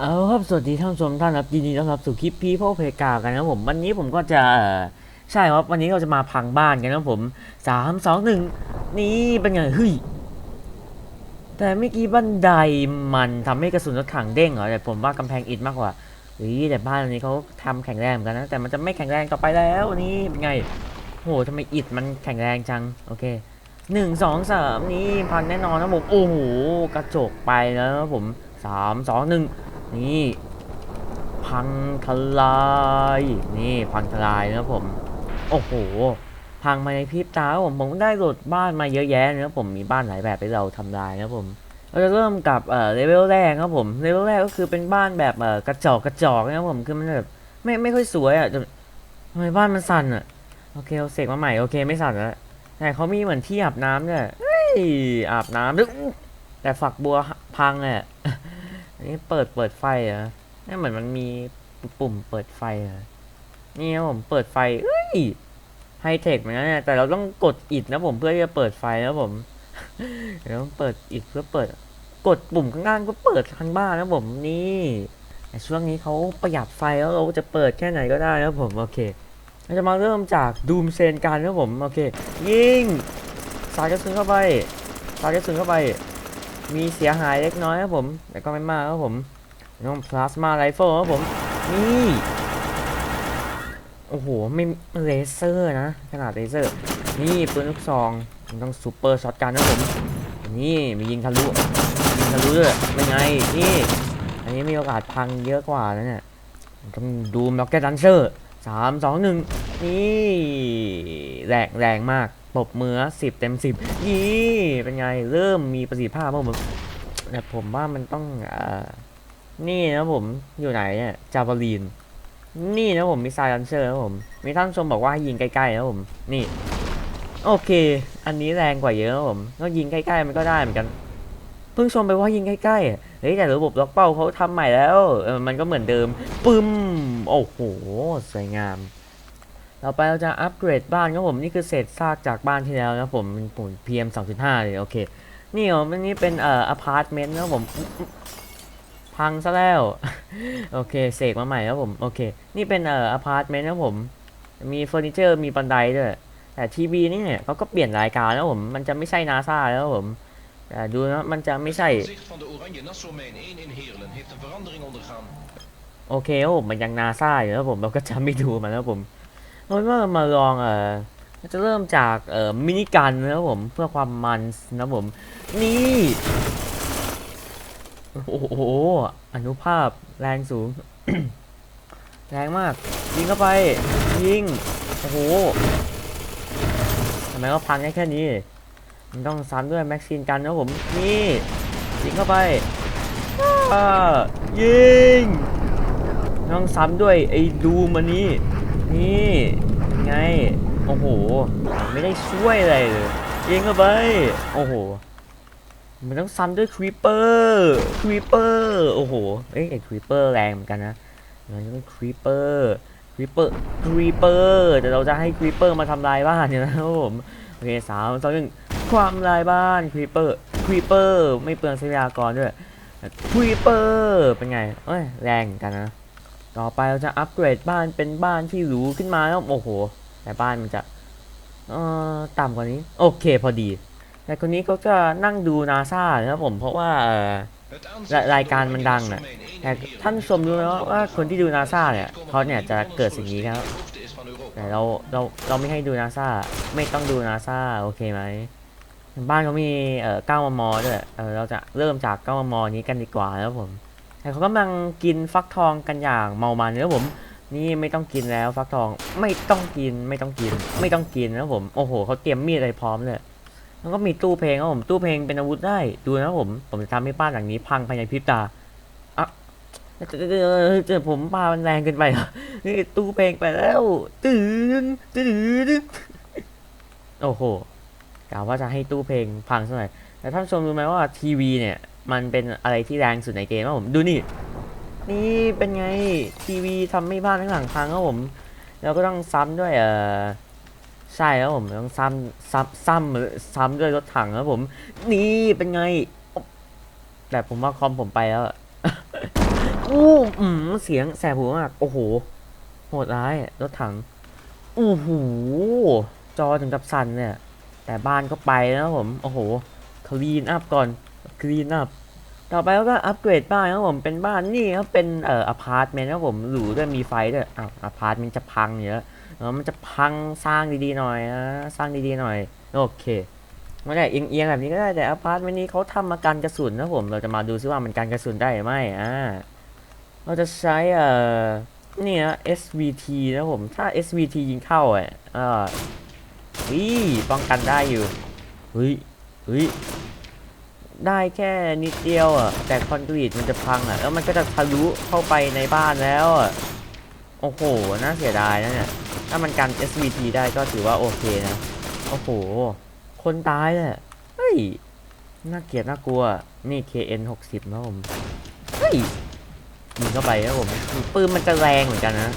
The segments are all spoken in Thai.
เอาครับสวัสดีท่านผู้ชมท่านครับยินดีต้อนรับสู่คลิปพีโพเพกากันนะผมวันนี้ผมก็จะใช่ครับวันนี้เราจะมาพังบ้านกันนะผมสามสองหนึ่งนี่เป็นไงเฮ้ยแต่เมื่อกี้บันไดมันทำให้กระสุนรถถังเด้งเหรอแต่ผมว่ากำแพงอิฐมากกว่าเฮ้ยแต่บ้านอันนี้เขาทำแข็งแรงเหมือนกันนะแต่มันจะไม่แข็งแรงต่อไปแล้วนี่เป็นไงโหทำไมอิฐมันแข็งแรงจังโอเคหนึ่งสองสามนี่พังแน่นอนนะผมโอ้โหกระจกไปแล้วนะผมสามสองหนึ่ง นี่ พังทลาย นี่พังทลายนะผม โอ้โห พังมาในพริบตาผมผมได้หลดบ้านมาเยอะแยะนะผมมีบ้านหลายแบบให้เราทำลายนะผมเราจะเริ่มกับเอ่อเลเวลแรกครับผมเลเวลแรกก็คือเป็นบ้านแบบเอ่อกระจอกกระจอกนะครับผมคือมันแบบไม่ไม่ค่อยสวยอะทำไมบ้านมันสั่นอะโอเคเอาเสกมาใหม่โอเคไม่สั่นแล้วแต่เขามีเหมือนที่อาบน้ำเนี่ยเฮ้ยอาบน้ำด้วยแต่ฝักบัวพังอะ อันนี้เปิดเปิดไฟเหรอนี่เหมือนมันมีปุ่มเปิดไฟเหรอนี่ครับผมเปิดไฟเอ้ยไฮเทคเหมือนกันเนี่ยแต่เราต้องกดอิดนะผมเพื่อที่จะเปิดไฟนะผมเราต้องเปิดอิดเพื่อเปิด กดปุ่มข้างล่างก็เปิดทั้งบ้านนะผมนี่ช่วงนี้เขาประหยัดไฟแล้วเราจะเปิดแค่ไหนก็ได้นะผมโอเคเราจะมาเริ่มจากดูมเซนกันนะผมโอเค ยิงสาดกระสุนเข้าไปสาดกระสุนเข้าไป มีเสียหายเล็กน้อยครับผม แต่ก็ไม่มากครับผมน้องพลาสมาไรเฟิลครับผม นี่ โอ้โห ไม่เลเซอร์นะ ขนาดเลเซอร์ นี่ปืนลูกซองมันต้องซูเปอร์ช็อตกันนะครับผม นี่มียิงทะลุยิงทะลุด้วยเป็นไง นี่ อันนี้มีโอกาสพังเยอะกว่านะเนี่ยต้องดูม็อกเก็ตดันเซอร์สามสองหนึ่งนี่ แรงแรงมาก ปรบมือสิบเต็มสิบนี่เป็นไงเริ่มมีประสิทธิภาพบ้างผมแต่ผมว่ามันต้องอ่านี่นะผมอยู่ไหนเนี่ยจาวาลีน นี่นะผมมีไซลันเชอร์นะผม มีท่านชมบอกว่าให้ยิงใกล้ๆนะผมนี่ โอเค อันนี้แรงกว่าเยอะนะผมก็ยิงใกล้ๆมันก็ได้เหมือนกันเพิ่งชมไปว่ายิงใกล้ๆเฮ้ยแต่ระบบล็อกเป้าเขาทำใหม่แล้วมันก็เหมือนเดิมปึ้มโอ้โหสวยงาม ต่อไปเราจะอัปเกรดบ้านครับผมนี่คือเศษซากจากบ้านที่แล้วนะผมเป็นปุ่ม PM 2.5เลยโอเค นี่เหรออันนี้เป็นเอ่ออพาร์ตเมนต์นะครับผมพังซะแล้วโอเคเสกมาใหม่ครับผมโอเค นี่เป็นเอ่ออพาร์ตเมนต์นะครับผมมีเฟอร์นิเจอร์มีบันไดด้วยแต่ทีวีนี่เนี่ยเขาก็เปลี่ยนรายการแล้วผมมันจะไม่ใช่นาซาแล้วครับผมแต่ดูนะมันจะไม่ใช่ Het zicht van de Oranje Nassau-mijn 1 in Heerlen heeft een verandering ondergaan. โอเคครับผมมันยังนาซาอยู่แล้วผมเราก็จะไม่ดูมันแล้วผม เอาเป็นว่ามาลองเอ่อจะเริ่มจากเอ่อมินิกันนะครับผมเพื่อความมันนะผมนี่โอ้โหอนุภาพแรงสูง แรงมาก ยิงเข้าไป ยิง โอ้โหทำไมก็พังได้แค่นี้ มันต้องซ้ำด้วยแม็กซีนกันนะผม นี่ ยิงเข้าไปอ่ยิง ต้องซ้ำด้วยไอ้ดูมันนี่ นี่ไง โอ้โห ไม่ได้ช่วยอะไรเลยยิงเข้าไป โอ้โห มันต้องซ้ำด้วยครีปเปอร์ครีปเปอร์โอ้โห เอ้ยไอ้ครีปเปอร์แรงเหมือนกันนะมันต้องครีปเปอร์ครีปเปอร์ครีปเปอร์แต่เราจะให้ครีปเปอร์มาทำลายบ้านเนี่ยนะครับผมโอเคสามสองหนึ่งความลายบ้านครีปเปอร์ครีปเปอร์ไม่เปลืองทรัพยากรด้วยครีปเปอร์เป็นไงเอ้ยแรงเหมือนกันนะ ต่อไปเราจะอัปเกรดบ้านเป็นบ้านที่หรูขึ้นมาแล้วโอ้โห แต่บ้านมันจะเอ่อต่ำกว่านี้ โอเคพอดี แต่คนนี้ก็จะนั่งดูนาซานะครับผมเพราะว่าเอ่อ Het aanzicht Ra- van de raykaan Oranje mendang, Nassau-mijn 1 in แต่ท่านชมดูนะว่าคนที่ดูนาซาเนี่ยเขาเนี่ยจะเกิดสิ่งนี้ครับแต่เราเราเราไม่ให้ดูนาซาไม่ต้องดูนาซาโอเคไหมบ้านเขามีเอ่อ9มมด้วยเออเราจะเริ่มจาก9มมนี้กันดีกว่านะครับผม แต่เขากำลังกินฟักทองกันอย่างเมามันนะผม นี่ไม่ต้องกินแล้วฟักทองไม่ต้องกินไม่ต้องกิน ไม่ต้องกินนะผมโอ้โหเขาเตรียมมีดอะไรพร้อมเลยแล้วก็มีตู้เพลงครับผมตู้เพลงเป็นอาวุธได้ดูนะผม ผมจะทำให้บ้านหลังนี้พังภายในพริบตาอะเจอผมปามันแรงเกินไปเหรอนี่ตู้เพลงไปแล้วตื่นตื่นโอ้โหกล่าวว่าจะให้ตู้เพลงพังซะหน่อยแต่ท่านชมรู้ไหมว่าทีวีเนี่ย มันเป็นอะไรที่แรงสุดในเกมครับผมดูนี่นี่เป็นไงทีวีทำให้บ้านทั้งหลังพังครับผมแล้วก็ต้องซ้ำด้วยเออใช่ครับผมต้องซ้ำซ้ำซ้ำซ้ำด้วยรถถังครับผม นี่เป็นไงแต่ผมว่าคอมผมไปแล้วอู้อืมเสียงแสบหูมาก โอ้โห โหดร้ายรถถังโอ้โหจอถึงกับสั่นเนี่ย แต่บ้านก็ไปแล้วครับผม โอ้โหคลีนอัพก่อน คลีนอัพต่อไปก็อัปเกรดบ้านครับผมเป็นบ้านนี่ครับเป็นเอ่ออพาร์ตเมนต์ครับผมหรูด้วยมีไฟด้วยอ้าวอพาร์ตเมนต์จะพังอยู่แล้วมันจะพังสร้างดีๆหน่อยนะสร้างดีๆหน่อยโอเคไม่ได้เอียงๆแบบนี้ก็ได้แต่อพาร์ตเมนต์นี้เขาทำมากันกระสุนนะผมเราจะมาดูซิว่ามันกันกระสุนได้หรือไม่อ่าเราจะใช้เอ่อเนี่ย SVT นะผมถ้า SVT ยิงเข้าอะอ่อวิป้องกันได้อยู่เฮ้ยเฮ้ย ได้แค่นิดเดียวอะ แต่คอนกรีตมันจะพังอะ แล้วมันก็จะทะลุเข้าไปในบ้านแล้วอะ โอ้โห น่าเสียดายนะเนี่ย ถ้ามันกัน SVT ได้ก็ถือว่าโอเคนะ โอ้โห คนตายเลยเฮ้ย น่าเกลียดน่ากลัว นี่ KN 60นะผม เฮ้ย ยิงเข้าไปครับผมปืนมันจะแรงเหมือนกันนะ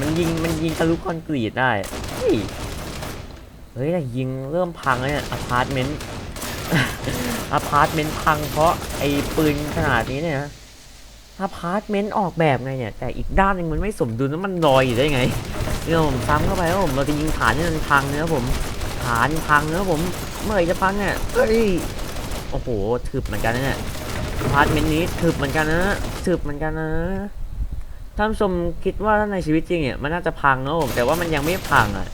มันยิง มันยิงทะลุคอนกรีตได้ เฮ้ย เฮ้ยแต่ยิงเริ่มพังแล้วเนี่ยอพาร์ตเมนต์ อพาร์ตเมนต์พังเพราะไอ้ปืนขนาดนี้เนี่ยนะอพาร์ตเมนต์ออกแบบไงเนี่ยแต่อีกด้านหนึงมันไม่สมดุลแล้วมันลอยอยู่ได้ไงเนี่ยผมซ้ำเข้าไปแล้วผมเราจะยิงฐานนี่มันพังเนะครับผมฐานพังเนะครับผมเมื่อไหร่จะพังเนี่ยเฮ้ยโอ้โหถึบเหมือนกันนะเนี่ยอพาร์ตเมนต์นี้ถึบเหมือนกันนะถึบเหมือนกันนะท่านผู้ชมคิดว่าถ้าในชีวิตจริงเนี่ยมันน่าจะพังนะผมแต่ว่ามันยังไม่พังอะ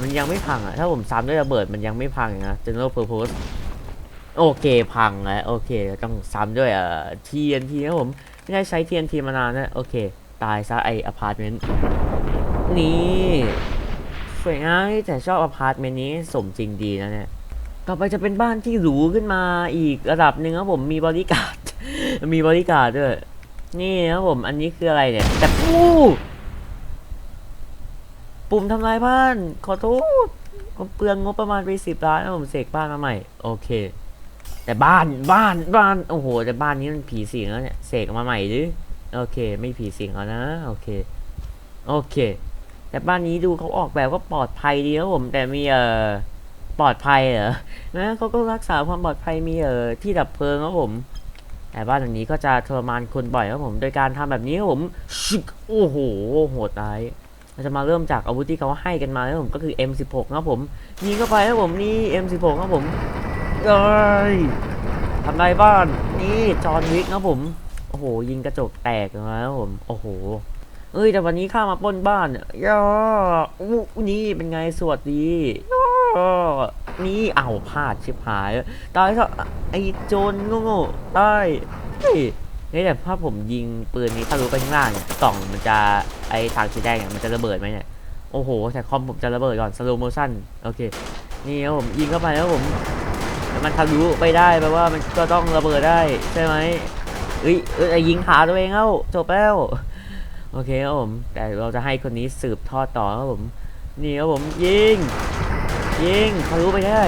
มันยังไม่พังอะ ถ้าผมซ้ำด้วยระเบิดมันยังไม่พังนะ general purpose โอเคพังแล้วโอเคต้องซ้ำด้วยเอ่อ TNT นะผม ไม่ได้ใช้ TNT มานานนะโอเค ตายซะไออพาร์ตเมนต์นี่สวยงามแต่ชอบอพาร์ตเมนต์นี้สมจริงดีนะเนี่ยต่อไปจะเป็นบ้านที่หรูขึ้นมาอีกระดับหนึ่งครับผมมีบริการมีบริการดด้วย นี่ครับผมอันนี้คืออะไรเนี่ยแต่ปู ปุ่มทำลายบ้าน ขอโทษผมเปลืองงบประมาณไปสิบล้านนะผมเสกบ้านมาใหม่ โอเค แต่บ้านบ้านบ้านโอ้โห แต่บ้านนี้มันผีสิงแล้วเนี่ยเสกมาใหม่ดิโอเค ไม่ผีสิงแล้วนะโอเคโอเค แต่บ้านนี้ดูเขาออกแบบก็ปลอดภัยดีครับผมแต่มีเอ่อปลอดภัยเหรอนะเขาก็รักษาความปลอดภัยมีเอ่อที่ดับเพลิงครับผม แต่บ้านหลังนี้ก็จะทรมานคนบ่อยครับผม โดยการทำแบบนี้ครับผมโอ้โหโหดร้าย เราจะมาเริ่มจากอาวุธที่เขาให้กันมาครับผมก็คือ M16 นะครับผมยิงเข้าไปครับผมนี่ M16 ครับผมเอ้ยทำลายบ้านนี่จอห์นวิกครับผมโอ้โหยิงกระจกแตกนะครับผมโอ้โหเอ้ยแต่วันนี้ข้ามาป้นบ้านเนี่ยย่าอู้นี่เป็นไงสวัสดีย่านี่เอาพลาดชิบหายตายเถอะไอ้โจรโง่ๆตาย เฮ้ยเฮ้ยแต่ถ้าผมยิงปืนนี้ทะลุไปข้างล่างเนี่ยกล่องมันจะไอทางสีแดงเนี่ยมันจะระเบิดไหมเนี่ยโอ้โหแต่คอมผมจะระเบิดก่อน slow motion โอเคนี่ครับผมยิงเข้าไปแล้วผมมันทะลุไปได้แปลว่ามันก็ต้องระเบิดได้ใช่ไหมเอ้ยเอ้ยยิงขาตัวเองเอ้าจบแล้วโอเคครับผมแต่เราจะให้คนนี้สืบทอดต่อครับผมนี่ครับผมยิงยิงทะลุไปได้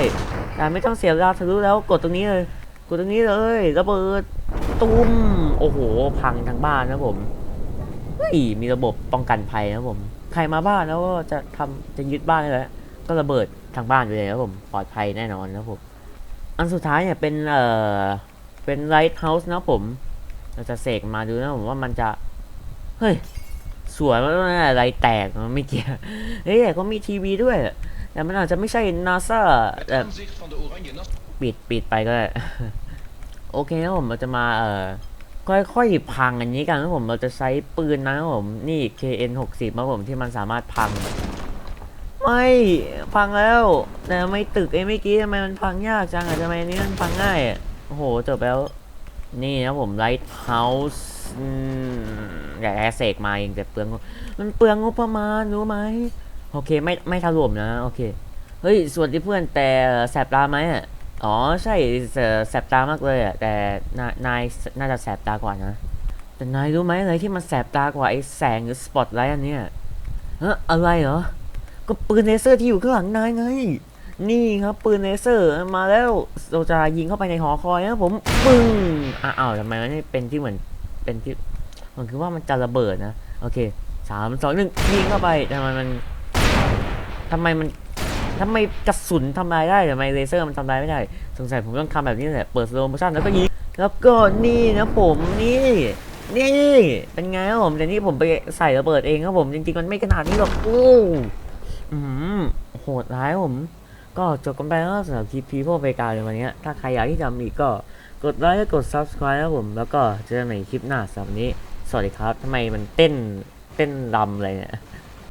แต่ไม่ต้องเสียเวลาทะลุแล้วกดตรงนี้เลยกดตรงนี้เลยระเบิด ตุ้ม โอ้โห พังทั้งบ้านนะผมเฮ้ยมีระบบป้องกันภัยนะผม ใครมาบ้านแล้วก็จะทำจะยึดบ้านเลยแหละก็ระเบิดทางบ้านไปเลยครับผม ปลอดภัยแน่นอนนะครับผม อันสุดท้ายเนี่ยเป็น เอ่อ เป็นไลท์เฮาส์นะครับผม เราจะเสกมาดูนะผมว่ามันจะ เฮ้ย สวยมากนะอะไรแตกมันไม่เกี่ยวเฮ้ยแต่ก็มีทีวีด้วย แต่มันอาจจะไม่ใช่นาซา Het แต่ aanzicht van de oranje nas ปิดปิดไปก็ได้ โอเคครับผมเราจะมาเอ่อค่อยๆพังอันนี้กันครับผมเราจะใช้ปืนนะครับผมนี่ KN 60ครับผมที่มันสามารถพัง ไม่พังแล้วแต่ไม่ตึกไอ้เมื่อกี้ทำไมมันพังยากจังอะทำไมนนี้มันพังง่ายอะโอ้โหจบแล้วนี่นะผมไลท์เฮาส์อยากแอเสกมาเองแต่เปลืองมันเปลืองงบประมาณรู้ไหมโอเคไม่ไม่ถล่มนะโอเคเฮ้ยส่วนที่เพื่อนแต่แสบตาไหมอะ อ๋อใช่แสบตามากเลยอะแต่นายนายน่าจะแสบตากว่านะ แต่นายรู้ไหมอะไรที่มันแสบตากว่าไอ้แสงหรือสปอตไลท์อันเนี้ยเอออะไรเหรอ ก็ปืนเลเซอร์ที่อยู่ข้างหลังนายไง นี่ครับปืนเลเซอร์มาแล้วเราจะยิงเข้าไปในหอคอยนะผมปึ้งอะอ้าวทำไมมันไม่เป็นที่เหมือนเป็นที่มันคือว่ามันจะระเบิดนะ โอเคสามสองหนึ่งยิงเข้าไปทำไมมันทำไมมัน ทำไมกระสุนทำลายได้ทำไมเลเซอร์มันทำลายไม่ได้ สงสัยผมต้องทำแบบนี้แหละเปิดสโลโมชั่นแล้วก็ยิงแล้วก็นี่นะผมนี่ นี่ เป็นไงครับผมแต่นี่ผมไปใส่ระเบิดเองครับผมจริงๆมันไม่ขนาดนี้หรอกโอ้อืมโหดร้ายผม ก็จบกันไปแล้วสำหรับคลิปพีพวกเบกาในวันนี้ ถ้าใครอยากที่จะมีก็กดไลค์และกด subscribe นะครับผม แล้วก็เจอกันใหม่คลิปหน้าสำหรับนี้ สวัสดีครับทำไมมันเต้นเต้นรำอะไรเนี่ย